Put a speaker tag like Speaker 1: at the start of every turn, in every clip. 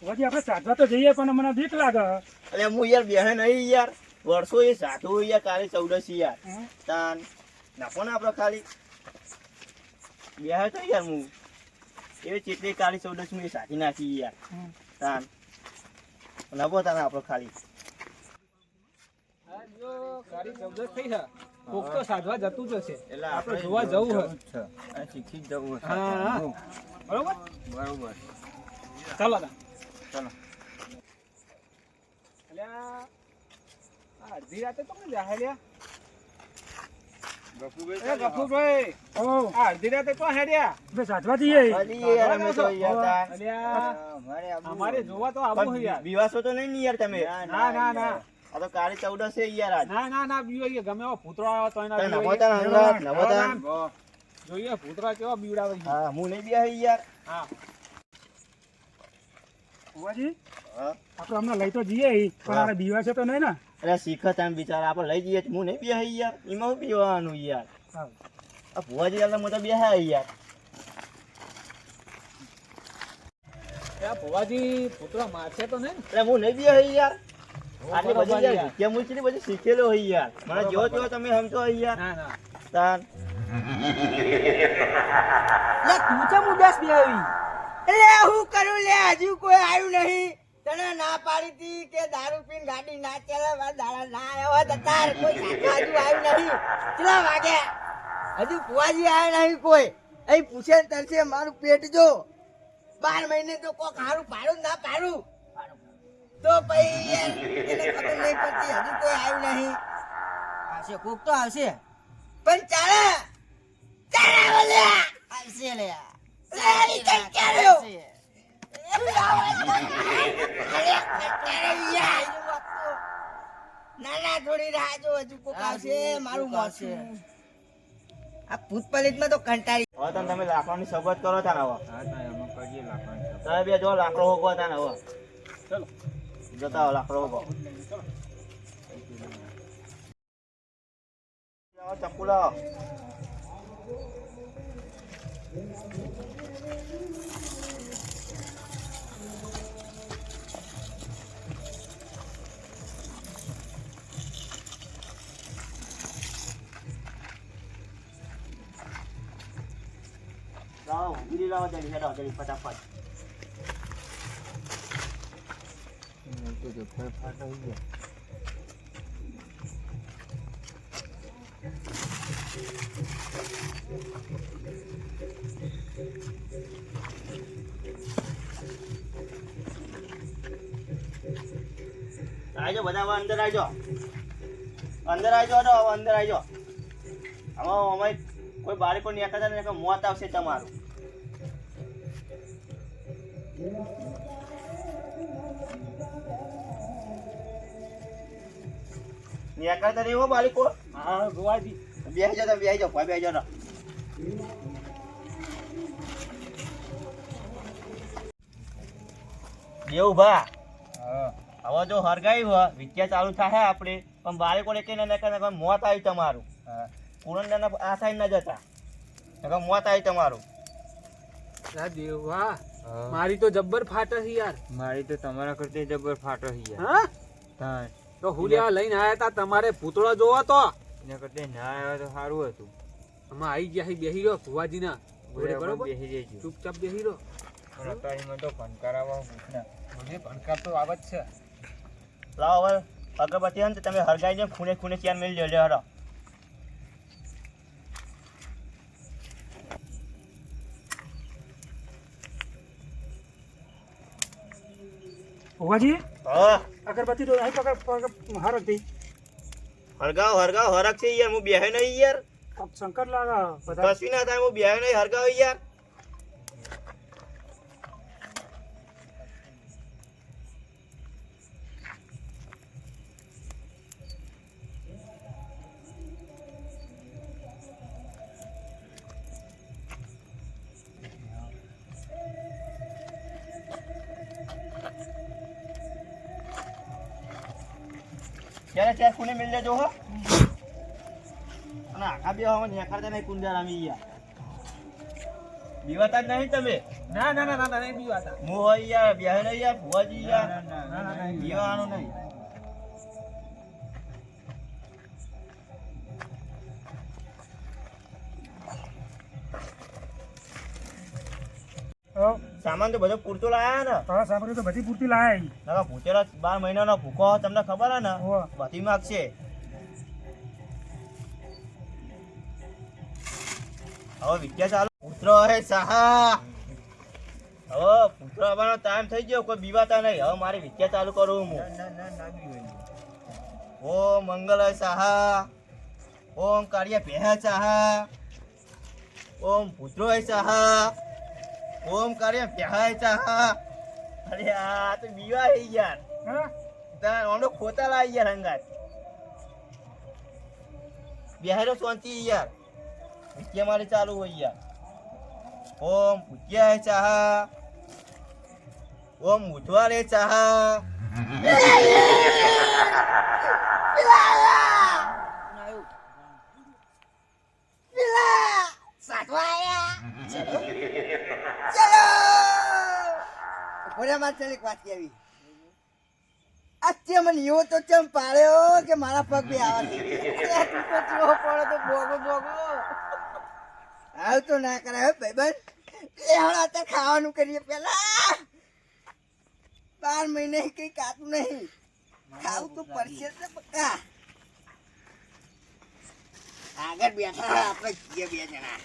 Speaker 1: પછી આપણે સાધવા તો જઈએ પણ મને બીક લાગે.
Speaker 2: એટલે હું યાર બેહે નહીં યાર. વર્ષો એ સાધુ યાર કાલે ચૌદસી યાર. તાન નાખો ને આપણે ખાલી. બેહે તો યાર હું. એ ચેટલી કાળી ચૌદસ હું એ સાથી નાખી યાર. તાન નભો તાન આપણે ખાલી.
Speaker 3: આ જો થઈ છે. કોક તો સાધવા જતું જ હશે.
Speaker 2: એટલે
Speaker 3: આપણે જોવા જવું
Speaker 2: શીખી જવું
Speaker 3: હા. બરોબર?
Speaker 2: બરોબર.
Speaker 3: ચાલો તા
Speaker 2: ચાલો.
Speaker 3: એટલે આ આ અડધી રાતે તો કોણ જાહે લ્યા એ ગફુરભાઈ
Speaker 1: ઓ
Speaker 3: આ અડધી રાતે તો હેડ્યા?
Speaker 1: આપણે સાધવા જઈએ.
Speaker 2: હજી યાર અમે તો યાર તાન
Speaker 3: અલ્યા અમારે જોવા તો આવું યાર.
Speaker 2: તો નહીં યાર તમે?
Speaker 3: ના ના ના
Speaker 2: આ તો કાળી ચૌદસ છે યાર આજ.
Speaker 3: ના ના ના ગમે એવો આવ્યો તો એના. જોઈએ. ફૂતરા કેવા બીવડાવે છે.
Speaker 2: હા હું નહીં બેહી યાર.
Speaker 3: હા.
Speaker 1: ભુવાજી? આપણે હમણાં લઈ તો જઈએ પણ
Speaker 2: હા.
Speaker 1: બીવા છે તો નહીં ને?
Speaker 2: અરે શીખત આમ બિચારા આપણે લઈ જઈએ હું નહીં બેહી યાર. એમાં હું યાર. આ ભુવાજી યાર હું તો બેહાય યાર.
Speaker 3: આ ભુવાજી ભૂતરો મારશે તો નહીં ને?
Speaker 2: એટલે હું નહીં બેહી યાર. આટલી બધી યાર
Speaker 3: યાર.
Speaker 2: વિદ્યા મુચી બધી શીખેલો હોય યાર. મને જો જો તમે સમજો યાર.
Speaker 3: ના ના.
Speaker 2: તાન.
Speaker 4: લે તું ચમ ઉદાસ બેહી એટલે હું કરું લે, હજુ કોઈ આવ્યું નહીં. તને ના પાડી હતી કે દારૂ પીને ગાડી ના ચલાવવા, દાડા ના આવ્યા તો તાર કોઈ હજુ આવ્યું નહીં. કેટલા વાગે? હજુ ફુવાજી આવ્યા નહીં કોઈ. અહીં પૂછે તરસે મારું પેટ જો. બાર મહિને તો કોક હારું પાડું ના પાડું તો પછી એને ખબર નહીં પડતી, હજુ કોઈ આવ્યું નહીં. આવશે, કોક તો આવશે. પણ ચાલે. ચાલે બોલે આવશે લે ચાલી કંટાળ્યો ના ના થોડી રાહ જો હજુ કોક આવશે મારું મોસે આ ભૂત પલિતમાં તો કંટાળી
Speaker 2: હવે તમે તમે લાકડાની સબત કરો તાન હવે. તમે બે જો લાકડો હોગવા તાન હવે.
Speaker 3: ચલો.
Speaker 2: જતા હો લાકડો હોગો લાવો. ચપ્પુ લાવો લાવો ઊંઘી લાવો જલ્દી હેડો જલ્દી ફટાફટ આજો બધા અંદર આવજો. અંદર આવજો તો અંદર આવજો. હવે અમે કોઈ બાળકો નીકળતા ને મોત આવશે તમારું. નીકળતા નહીં હો બાળકો
Speaker 3: હા ભુવાજી
Speaker 2: બેસી જાઓ બેસી જાઓ ભાઈ બેસી જાઓ દેવ ભા હવે જો હરગાઈ હોય વિદ્યા ચાલુ થાય આપણે પણ બાળકોને કઈ ના કરે મોત આવ્યું તમારું. પૂરણ આ સાઈડ ના જતા. નકર મોત આવ્યું તમારું.
Speaker 3: દેવા. મારી તો જબ્બર ફાટે છે યાર.
Speaker 5: મારી તો તમારા કરતા જબ્બર ફાટો છે યાર.
Speaker 3: હા? તો હું લેવા લઈને આયા તા તમારે પૂતળો જોવો તો?
Speaker 5: એના કરતા ના આવ્યો તો સારું હતું.
Speaker 3: આમાં આવી ગયા બેહી રહ્યો ભુવાજી ના
Speaker 5: બરાબર
Speaker 3: બરોબર?
Speaker 5: બેસી જઈશું.
Speaker 3: ચૂપચાપ બેહી રહ્યો.
Speaker 5: પણ તો ભણકાર આવવા
Speaker 3: મને ભણકાર તો આવત છે.
Speaker 2: લાવો હવે. અગરબત્તી હોય ને તમે હરગાઈને ખૂણે ખૂણે ચેર મેળ જજો હરો
Speaker 1: ભુવાજી?
Speaker 2: હા.
Speaker 1: અગરબત્તી તો અહીં પકડ હરકતી
Speaker 2: હરગાવ હરગાવ હરક છે યાર હું બેહે નહીં યાર.
Speaker 1: શંકર લાગા બધા
Speaker 2: કશું ના થાય હું બેહે નહીં હરગાવ યાર. ત્યારે ચાર કુને મિલ લેજો હો અને આખા બે હવે નેકાળતા નહીં કુંડાર રામી યાર બીવાતા જ નહીં તમે
Speaker 3: ના ના ના ના નહીં પીવાતા
Speaker 2: હું હોય યાર બેહે યાર ભુવાજી યાર
Speaker 5: ના, ના, ના, ના, ના.
Speaker 2: નહીં સામાન તો બધો પૂરતો લાયા ને.
Speaker 1: હા સામાન તો બધી પૂરતી લાયા ઈ.
Speaker 2: નકર ભૂતેલા બાર મહિનાનો ભૂકો તમને ખબર હે ને? બધી માગશે હવે વિદ્યા ચાલુ. પુત્ર હે સાહા. હવે પુત્ર આવવાનો ટાઈમ થઈ ગયો કોઈ બીવાતા નહીં. હવે મારી વિદ્યા ચાલુ કરું હું. ઓમ મંગલ સાહા. ઓમ કાર્ય ભેહ સાહા. ઓમ પુત્રો સહા. ઓમ કાર્ય ભેહ ચા અરે આ તો બીવા હે યાર
Speaker 1: હા?
Speaker 2: તાર ઓનો ખોતા લાઈ યાર હંગાત. બિહારો શાંતિ યાર. ભૂખ્યા મારે ચાલુ હોય યાર. ઓમ ભૂખ્યા ચાહા. ઓમ ઉઠવા ચા ચાહા
Speaker 4: પેલા સાતવા આયા ચલો ખાવાનું કરીએ પેલા બાર મહિને કઈ કાતું નહીં. ખાવું તો પડશે ને પક્કા. આગળ બેઠા, આપણે બે જણા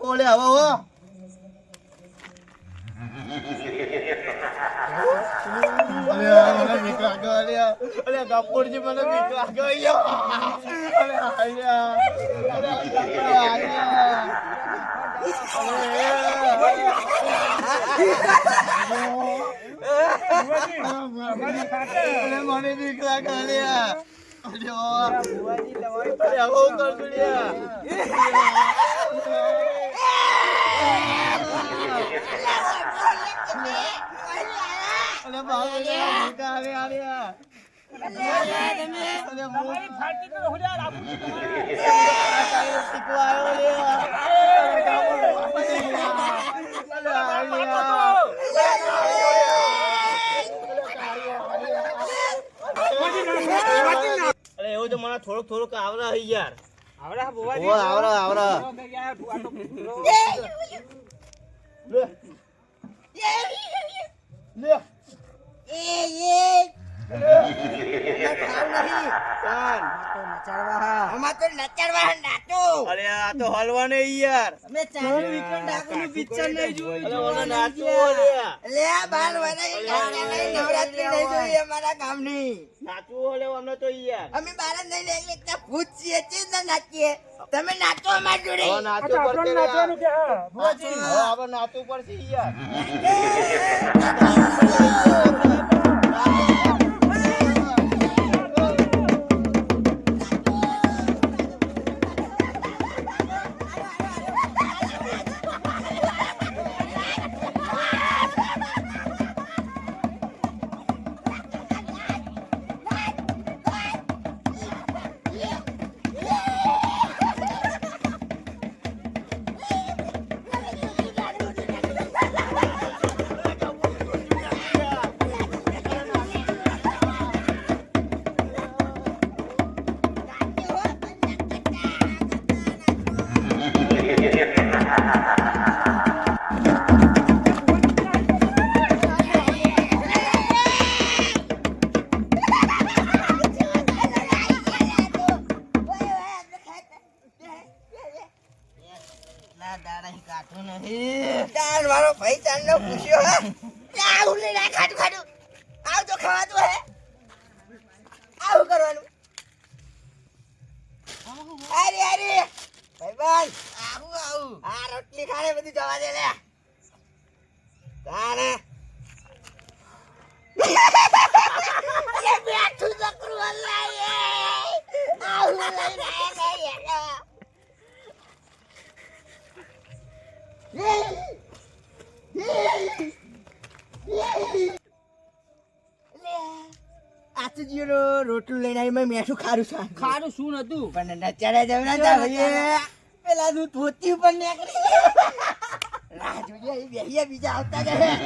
Speaker 2: ઓલે હવે હો અલે મને બીક લાગે અલે અલે કપૂરજી મને બીક લાગે યો અલે આયા અલે અલે મને બીક લાગે અલે અલે ઓ અલે આવો કર દુનિયા અલે બાબુ અલે બીક અલે અલે અલે મોરી ફાટી તો હું યાર આપું શીખવા આવ્યો અરે એવું તો મને થોડુંક થોડુંક આવરા હઈ યાર.
Speaker 3: આવડા ભુવાજી
Speaker 2: ઓ
Speaker 3: આવરા આવરા.
Speaker 2: લે. લે.
Speaker 4: એ એ. અમે બાર નહીં એકતા ભૂત છીએ નાચીએ તમે નાચો અમાર જોડે
Speaker 1: નાચવાનું કે હા
Speaker 2: ભુવાજી હવે આપણે નાચવું પડશે યાર.
Speaker 4: મારો ભાઈ ચાલ નો પૂછ્યો હે? ચાલ ઉલે ના ખાટું ખાટું આવ તો ખાવાતું હે? આવું કરવાનું? અરે અરે ભાઈ ભાઈ આવું આવું. આ રોટલી ખાને બધું જવા દે લે. તારે અરે બેઠું છોકરું અલ્લાહ આવું નહીં હેલો રોટલું લઈને આવી મેં મેઠું ખારું છે
Speaker 3: ખારું શું નતું?
Speaker 4: પણ નચાડ્યા જવું ના તા ભાઈ પેલા તું ધોતી ઉપર નીકળી. રાહ જોઈએ બેહીએ બીજા આવતા જાય.